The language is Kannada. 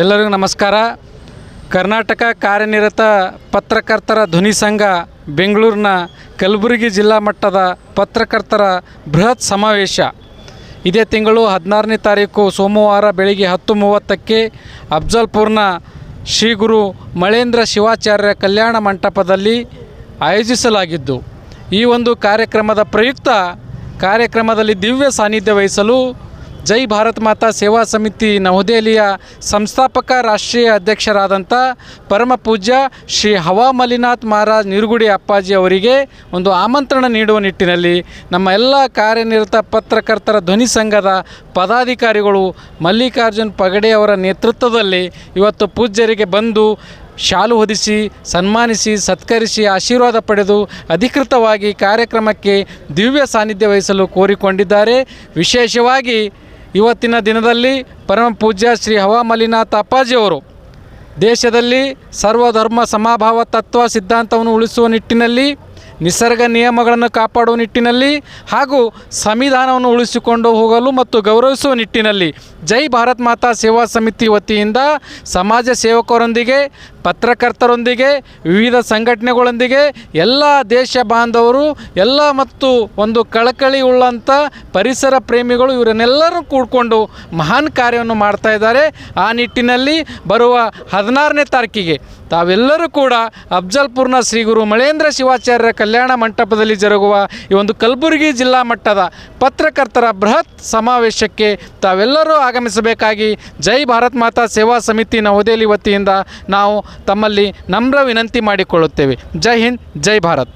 ಎಲ್ಲರಿಗೂ ನಮಸ್ಕಾರ. ಕರ್ನಾಟಕ ಕಾರ್ಯನಿರತ ಪತ್ರಕರ್ತರ ಧ್ವನಿ ಸಂಘ ಬೆಂಗಳೂರಿನ ಕಲಬುರಗಿ ಜಿಲ್ಲಾ ಮಟ್ಟದ ಪತ್ರಕರ್ತರ ಬೃಹತ್ ಸಮಾವೇಶ. ಇದೇ ತಿಂಗಳು ಹದಿನಾರನೇ ತಾರೀಕು ಸೋಮವಾರ ಬೆಳಿಗ್ಗೆ ಹತ್ತು ಮೂವತ್ತಕ್ಕೆ ಅಫ್ಜಲ್ಪುರ್ನ ಶ್ರೀ ಗುರು ಮಳೇಂದ್ರ ಶಿವಾಚಾರ್ಯ ಕಲ್ಯಾಣ ಮಂಟಪದಲ್ಲಿ ಆಯೋಜಿಸಲಾಗಿದ್ದು, ಈ ಒಂದು ಕಾರ್ಯಕ್ರಮದ ಪ್ರಯುಕ್ತ ಕಾರ್ಯಕ್ರಮದಲ್ಲಿ ದಿವ್ಯ ಸಾನ್ನಿಧ್ಯ ವಹಿಸಲು ಜೈ ಭಾರತ್ ಮಾತಾ ಸೇವಾ ಸಮಿತಿ ನವದೆಹಲಿಯ ಸಂಸ್ಥಾಪಕ ರಾಷ್ಟ್ರೀಯ ಅಧ್ಯಕ್ಷರಾದಂಥ ಪರಮ ಪೂಜ್ಯ ಶ್ರೀ ಹವಾಮಲಿನಾಥ್ ಮಹಾರಾಜ್ ನಿರುಗುಡಿ ಅಪ್ಪಾಜಿ ಅವರಿಗೆ ಒಂದು ಆಮಂತ್ರಣ ನೀಡುವ ನಿಟ್ಟಿನಲ್ಲಿ ನಮ್ಮ ಎಲ್ಲ ಕಾರ್ಯನಿರತ ಪತ್ರಕರ್ತರ ಧ್ವನಿ ಸಂಘದ ಪದಾಧಿಕಾರಿಗಳು ಮಲ್ಲಿಕಾರ್ಜುನ್ ಪಗಡೆ ಅವರ ನೇತೃತ್ವದಲ್ಲಿ ಇವತ್ತು ಪೂಜ್ಯರಿಗೆ ಬಂದು ಶಾಲು ಹೊದಿಸಿ, ಸನ್ಮಾನಿಸಿ, ಸತ್ಕರಿಸಿ, ಆಶೀರ್ವಾದ ಪಡೆದು ಅಧಿಕೃತವಾಗಿ ಕಾರ್ಯಕ್ರಮಕ್ಕೆ ದಿವ್ಯ ಸಾನ್ನಿಧ್ಯ ವಹಿಸಲು ಕೋರಿಕೊಂಡಿದ್ದಾರೆ. ವಿಶೇಷವಾಗಿ ಇವತ್ತಿನ ದಿನದಲ್ಲಿ ಪರಮ ಪೂಜ್ಯ ಶ್ರೀ ಹವಾಮಲಿನಾಥ ಅಪ್ಪಾಜಿಯವರು ದೇಶದಲ್ಲಿ ಸರ್ವಧರ್ಮ ಸಮಭಾವ ತತ್ವ ಸಿದ್ಧಾಂತವನ್ನು ಉಳಿಸುವ ನಿಟ್ಟಿನಲ್ಲಿ ನಿಸರ್ಗ ನಿಯಮಗಳನ್ನು ಕಾಪಾಡುವ ನಿಟ್ಟಿನಲ್ಲಿ ಹಾಗೂ ಸಂವಿಧಾನವನ್ನು ಉಳಿಸಿಕೊಂಡು ಹೋಗಲು ಮತ್ತು ಗೌರವಿಸುವ ನಿಟ್ಟಿನಲ್ಲಿ ಜೈ ಭಾರತ್ ಮಾತಾ ಸೇವಾ ಸಮಿತಿ ವತಿಯಿಂದ ಸಮಾಜ ಸೇವಕರೊಂದಿಗೆ, ಪತ್ರಕರ್ತರೊಂದಿಗೆ, ವಿವಿಧ ಸಂಘಟನೆಗಳೊಂದಿಗೆ, ಎಲ್ಲ ದೇಶ ಬಾಂಧವರು, ಎಲ್ಲ ಮತ್ತು ಒಂದು ಕಳಕಳಿ ಉಳ್ಳಂಥ ಪರಿಸರ ಪ್ರೇಮಿಗಳು ಇವರನ್ನೆಲ್ಲರೂ ಕೂಡಿಕೊಂಡು ಮಹಾನ್ ಕಾರ್ಯವನ್ನು ಮಾಡ್ತಾ ಇದ್ದಾರೆ. ಆ ನಿಟ್ಟಿನಲ್ಲಿ ಬರುವ ಹದಿನಾರನೇ ತಾರೀಕಿಗೆ ತಾವೆಲ್ಲರೂ ಕೂಡ ಅಫ್ಜಲ್ಪುರ್ನ ಶ್ರೀ ಗುರು ಮಳೇಂದ್ರ ಶಿವಾಚಾರ್ಯರ ಕಲ್ಯಾಣ ಮಂಟಪದಲ್ಲಿ ಜರುಗುವ ಈ ಒಂದು ಕಲಬುರಗಿ ಜಿಲ್ಲಾ ಮಟ್ಟದ ಪತ್ರಕರ್ತರ ಬೃಹತ್ ಸಮಾವೇಶಕ್ಕೆ ತಾವೆಲ್ಲರೂ ಆಗಮಿಸಬೇಕಾಗಿ ಜೈ ಭಾರತ್ ಮಾತಾ ಸೇವಾ ಸಮಿತಿ ನವದೆಹಲಿ ವತಿಯಿಂದ ನಾವು ತಮ್ಮಲ್ಲಿ ನಮ್ರ ವಿನಂತಿ ಮಾಡಿಕೊಳ್ಳುತ್ತೇವೆ. ಜೈ ಹಿಂದ್, ಜೈ ಭಾರತ್.